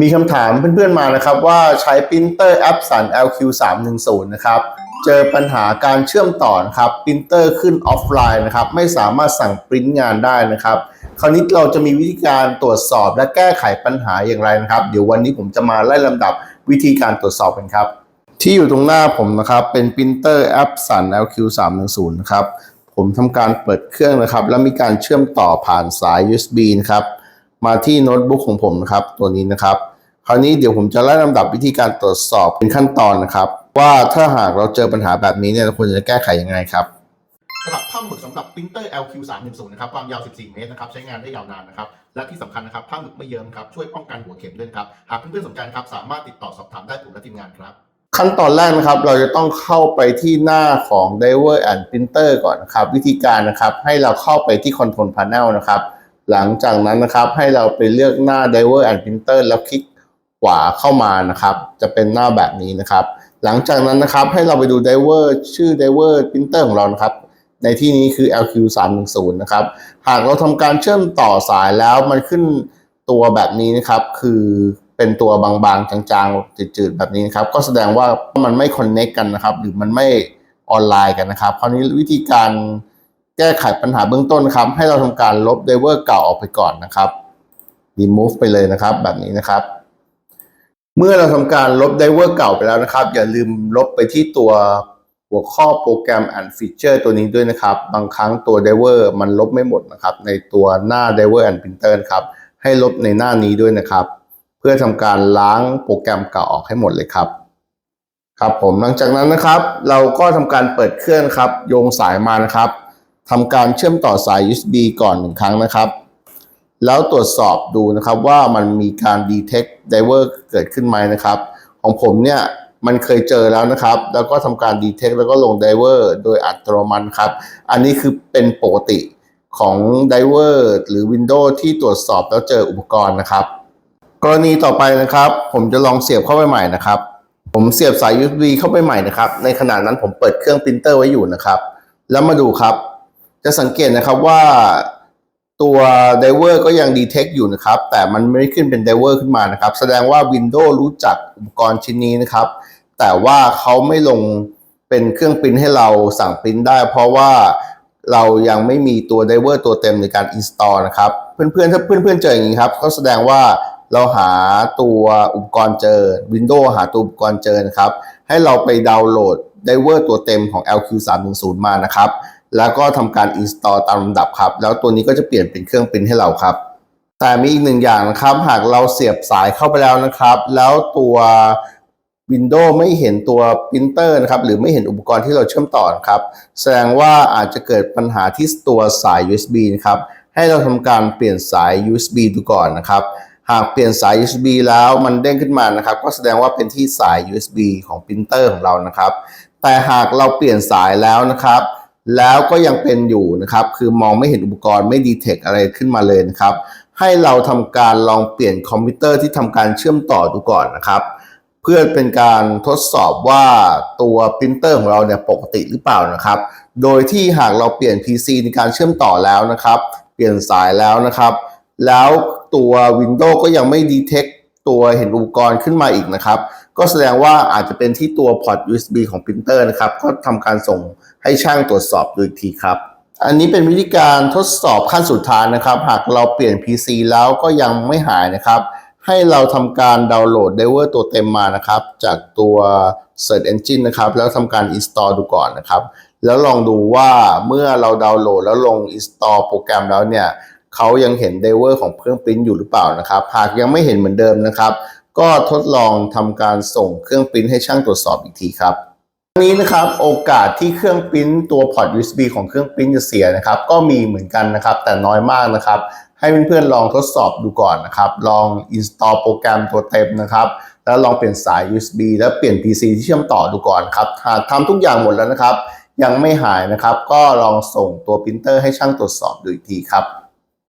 มีคำถามเพื่อนๆมานะครับว่าใช้ปรินเตอร์แอปสัน LQ310 นะครับ เจอปัญหาการเชื่อมต่อนะครับปรินเตอร์ขึ้นออฟไลน์นะครับ ไม่สามารถสั่งปริ้นงานได้นะครับ คราวนี้เราจะมีวิธีการตรวจสอบและแก้ไขปัญหาอย่างไรนะครับ เดี๋ยววันนี้ผมจะมาไล่ลำดับวิธีการตรวจสอบกันครับ ที่อยู่ตรงหน้าผมนะครับเป็นปรินเตอร์แอปสัน LQ310 นะครับ ผมทำการเปิดเครื่องนะครับ แล้วมีการเชื่อมต่อผ่านสาย USB นะครับ มาที่โน้ตบุ๊กของผมนะครับตัวนี้นะครับ คราวนี้เดี๋ยวผมจะไล่ลำดับวิธีการตรวจสอบเป็นขั้นตอนนะครับ ว่าถ้าหากเราเจอปัญหาแบบนี้เนี่ยเราควรจะแก้ไขยังไงครับสำหรับผ้าหมึกสำหรับปรินเตอร์ LQ310 นะครับความยาว 14 เมตรนะครับใช้งานได้ยาวนานนะครับและที่สำคัญนะครับผ้าหมึกไม่เยิ้มครับช่วยป้องกันหัวเข็มด้วยนะครับหากเพื่อนๆสนใจนะครับสามารถติดต่อสอบถามได้ผมและทีมงานครับ ขั้นตอนแรกนะครับเราจะต้องเข้าไปที่หน้าของ Diver and Printer ก่อนนะครับวิธีการนะครับให้เราเข้าไปที่ Control Panel นะครับ หลังจากนั้นนะครับให้เราไปเลือกหน้า Diver and Printer แล้วคลิกขวาเข้ามานะครับ จะเป็นหน้าแบบนี้นะครับ หลังจากนั้นนะครับให้เราไปดู Diver ชื่อ Diver Printer ของเรานะครับ ในที่นี้คือ LQ310 นะครับ หากเราทำการเชื่อมต่อสายแล้วมันขึ้นตัวแบบนี้นะครับ คือเป็นตัวบางๆ จางๆ จืดๆ แบบนี้นะครับ ก็แสดงว่ามันไม่คอนเน็กกันนะครับ หรือมันไม่ออนไลน์กันนะครับ คราวนี้วิธีการ แก้ไขปัญหาเบื้องต้นครับ ให้เราทำการลบไดเวอร์เก่าออกไปก่อนนะครับ remove ไปเลยนะครับ แบบนี้นะครับ เมื่อเราทำการลบไดเวอร์เก่าไปแล้วนะครับ อย่าลืมลบไปที่ตัวหัวข้อโปรแกรม and feature ตัวนี้ด้วยนะครับ บางครั้งตัว Diver มันลบไม่หมดนะครับ ในตัวหน้า Diver and Printer ครับ ให้ลบในหน้านี้ด้วยนะครับ เพื่อทำการล้างโปรแกรมเก่าออกให้หมดเลยครับ ครับผมหลังจากนั้นนะครับ เราก็ทำการเปิดเครื่องครับ โยงสายมานะครับ ทำการเชื่อมต่อสาย USB ก่อนหนึ่งครั้งนะครับ แล้วตรวจสอบดูนะครับว่ามันมีการ detect diver เกิดขึ้นไหมนะครับ ของผมเนี่ยมันเคยเจอแล้วนะครับ แล้วก็ทำการ detect แล้วก็ลง diver โดยอัตโนมัติครับ อันนี้คือเป็นปกติของ diver หรือ Windows ที่ตรวจสอบแล้วเจออุปกรณ์นะครับ กรณีต่อไปนะครับ ผมจะลองเสียบเข้าไปใหม่นะครับ ผมเสียบสาย USB เข้าไปใหม่นะครับ ในขณะนั้นผมเปิดเครื่องปรินเตอร์ไว้อยู่นะครับ แล้วมาดูครับ จะสังเกตนะครับว่าตัว diver ก็ยัง detect อยู่นะครับ แต่มันไม่ได้ขึ้นเป็น diver ขึ้นมานะครับ แสดงว่า Windows รู้จักอุปกรณ์ชิ้นนี้นะครับ แต่ว่าเขาไม่ลงเป็นเครื่องปริ้นให้เราสั่งปริ้นได้ เพราะว่าเรายังไม่มีตัว diver ตัวเต็มในการ install นะครับ เพื่อนๆ ถ้าเพื่อนๆ เจออย่างนี้ครับ ก็แสดงว่าเราหาตัวอุปกรณ์เจอ Windows หาตัวอุปกรณ์เจอนะครับ ให้เราไปดาวน์โหลด diver ตัวเต็มของ LQ310 มานะครับ แล้วก็ทำการ install ตามลำดับครับ แล้วตัวนี้ก็จะเปลี่ยนเป็นเครื่องปริ้นให้เราครับ แต่มีอีกหนึ่งอย่างนะครับ หากเราเสียบสายเข้าไปแล้วนะครับ แล้วตัว Windows ไม่เห็นตัวปรินเตอร์นะครับหรือไม่เห็นอุปกรณ์ที่เราเชื่อมต่อนะครับ แสดงว่าอาจจะเกิดปัญหาที่ตัวสาย USB นะครับให้เราทำการเปลี่ยนสาย USB ดูก่อนนะครับหากเปลี่ยนสาย USB แล้วมันเด้งขึ้นมานะครับ ก็แสดงว่าเป็นที่สาย USB ของปรินเตอร์ของเรานะครับ แต่หากเราเปลี่ยนสายแล้วนะครับ แล้วก็ยังเป็นอยู่นะครับ คือมองไม่เห็นอุปกรณ์ไม่ดีเทคอะไรขึ้นมาเลยนะครับ ให้เราทำการลองเปลี่ยนคอมพิวเตอร์ที่ทำการเชื่อมต่อดูก่อนนะครับ เพื่อเป็นการทดสอบว่าตัวปรินเตอร์ของเราเนี่ยปกติหรือเปล่านะครับ โดยที่หากเราเปลี่ยน PC ในการเชื่อมต่อแล้วนะครับ เปลี่ยนสายแล้วนะครับ แล้วตัว Windows ก็ยังไม่ดีเทคตัวเห็นอุปกรณ์ขึ้นมาอีกนะครับ ก็แสดงว่าอาจจะเป็นที่ตัวพอร์ต USB ของปรินเตอร์นะครับ ก็ทำการส่งให้ช่างตรวจสอบดูอีกทีครับ อันนี้เป็นวิธีการทดสอบขั้นสุดท้ายนะครับ หากเราเปลี่ยน PC แล้วก็ยังไม่หายนะครับ ให้เราทำการดาวน์โหลด Diver ตัวเต็มมานะครับ จากตัว Search Engine นะครับ แล้วทำการ install ดูก่อนนะครับ แล้วลองดูว่าเมื่อเราดาวน์โหลดแล้วลง install โปรแกรมแล้วเนี่ยเขายังเห็น Diver ของเครื่องปริ้นอยู่หรือเปล่านะครับ หากยังไม่เห็นเหมือนเดิมนะครับ ก็ทดลองทำการส่งเครื่องปริ้นให้ช่างตรวจสอบอีกทีครับนนี้นะครับโอกาสที่เครื่องปริ้นตัวพอร์ต USB ของเครื่องปริ้นจะเสียนะครับ ก็มีเหมือนกันนะครับ แต่น้อยมากนะครับ ให้เพื่อนๆลองทดสอบดูก่อนนะครับ ลอง install โปรแกรมตัวเต็มนะครับ แล้วลองเปลี่ยนสาย USB แล้วเปลี่ยน PC ที่เชื่อมต่อดูก่อนครับหากทำทุกอย่างหมดแล้วนะครับ ยังไม่หายนะครับ ก็ลองส่งตัวปรินเตอร์ให้ช่างตรวจสอบดูอีกทีครับ